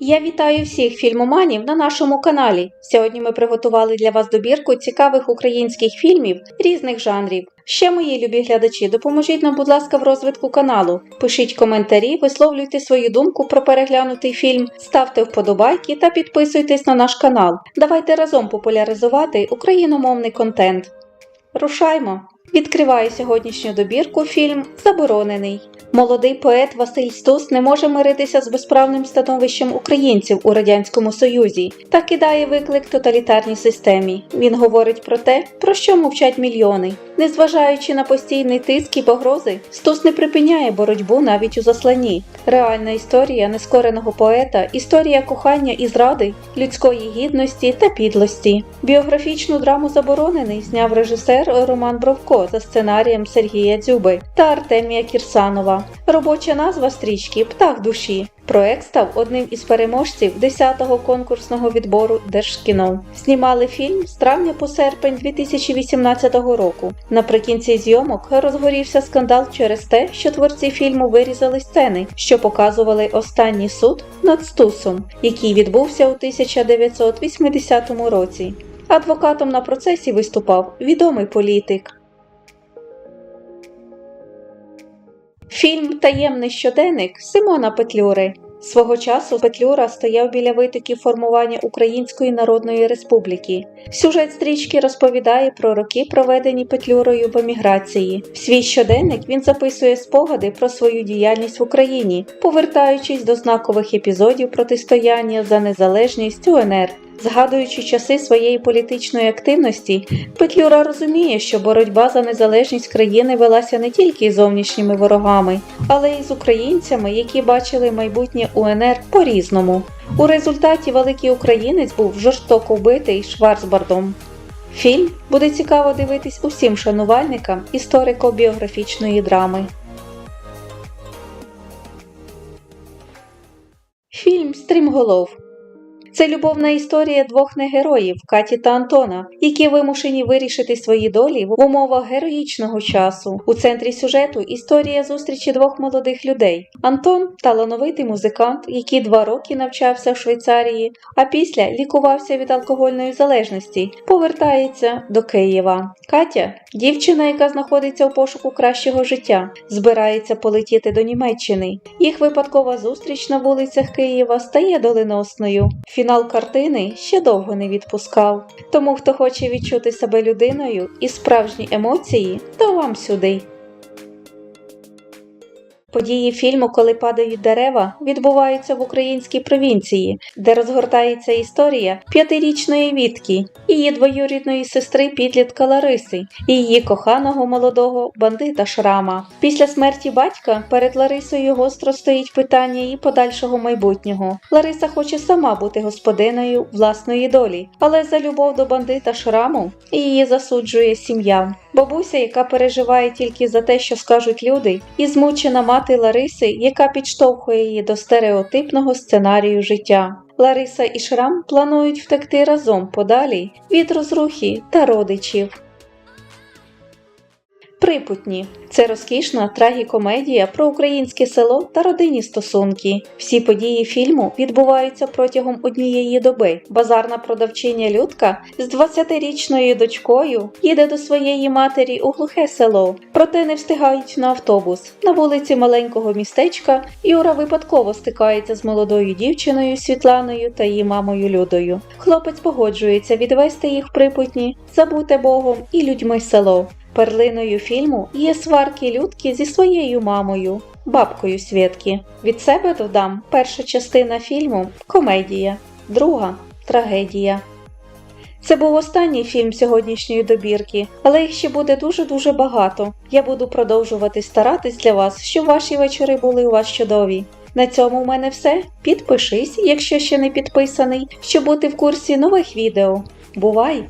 Я вітаю всіх фільмоманів на нашому каналі. Сьогодні ми приготували для вас добірку цікавих українських фільмів різних жанрів. Ще мої любі глядачі, допоможіть нам, будь ласка, в розвитку каналу. Пишіть коментарі, висловлюйте свою думку про переглянутий фільм, ставте вподобайки та підписуйтесь на наш канал. Давайте разом популяризувати україномовний контент. Рушаймо! Відкриваю сьогоднішню добірку фільм Заборонений. Молодий поет Василь Стус не може миритися з безправним становищем українців у Радянському Союзі та кидає виклик тоталітарній системі. Він говорить про те, про що мовчать мільйони. Незважаючи на постійний тиск і погрози, Стус не припиняє боротьбу навіть у засланні. Реальна історія нескореного поета, історія кохання і зради, людської гідності та підлості. Біографічну драму заборонений зняв режисер Роман Бровко за сценарієм Сергія Дзюби та Артемія Кірсанова. Робоча назва стрічки Птах душі. Проект став одним із переможців 10-го конкурсного відбору Держкіно. Знімали фільм з травня по серпень 2018 року. Наприкінці зйомок розгорівся скандал через те, що творці фільму вирізали сцени, що показували останній суд над Стусом, який відбувся у 1980 році. Адвокатом на процесі виступав відомий політик. Фільм Таємний щоденник Симона Петлюри. Свого часу Петлюра стояв біля витоків формування Української Народної Республіки. Сюжет стрічки розповідає про роки, проведені Петлюрою в еміграції. В свій щоденник він записує спогади про свою діяльність в Україні, повертаючись до знакових епізодів протистояння за незалежність УНР. Згадуючи часи своєї політичної активності, Петлюра розуміє, що боротьба за незалежність країни велася не тільки з зовнішніми ворогами, але й з українцями, які бачили майбутнє УНР по-різному. У результаті великий українець був жорстоко вбитий Шварцбардом. Фільм буде цікаво дивитись усім шанувальникам історико-біографічної драми. Фільм Стрімголов це любовна історія двох негероїв Каті та Антона, які вимушені вирішити свої долі в умовах героїчного часу. У центрі сюжету історія зустрічі двох молодих людей. Антон талановитий музикант, який два роки навчався в Швейцарії, а після лікувався від алкогольної залежності, повертається до Києва. Катя дівчина, яка знаходиться у пошуку кращого життя, збирається полетіти до Німеччини. Їх випадкова зустріч на вулицях Києва стає доленосною. Фінал картини ще довго не відпускав. Тому, хто хоче відчути себе людиною і справжні емоції, то вам сюди. Події фільму Коли падають дерева відбуваються в українській провінції, де розгортається історія п'ятирічної Вітки, її двоюрідної сестри підлітка Лариси і її коханого молодого бандита Шрама. Після смерті батька перед Ларисою гостро стоїть питання її подальшого майбутнього. Лариса хоче сама бути господиною власної долі, але за любов до бандита Шраму її засуджує сім'я. Бабуся, яка переживає тільки за те, що скажуть люди, і змучена мати Лариси, яка підштовхує її до стереотипного сценарію життя. Лариса і Шрам планують втекти разом подалі від розрухи та родичів. Припутні це розкішна трагікомедія про українське село та родинні стосунки. Всі події фільму відбуваються протягом однієї доби. Базарна продавчиня Людка з 20-річною дочкою їде до своєї матері у глухе село, проте не встигають на автобус. На вулиці маленького містечка Юра випадково стикається з молодою дівчиною Світланою та її мамою Людою. Хлопець погоджується відвести їх припутні, забуте Богом і людьми село. Перлиною фільму є сварки Людки зі своєю мамою, бабкою Свєтки. Від себе додам перша частина фільму комедія, друга трагедія. Це був останній фільм сьогоднішньої добірки, але їх ще буде дуже-дуже багато. Я буду продовжувати старатись для вас, щоб ваші вечори були у вас чудові. На цьому в мене все. Підпишись, якщо ще не підписаний, щоб бути в курсі нових відео. Бувай!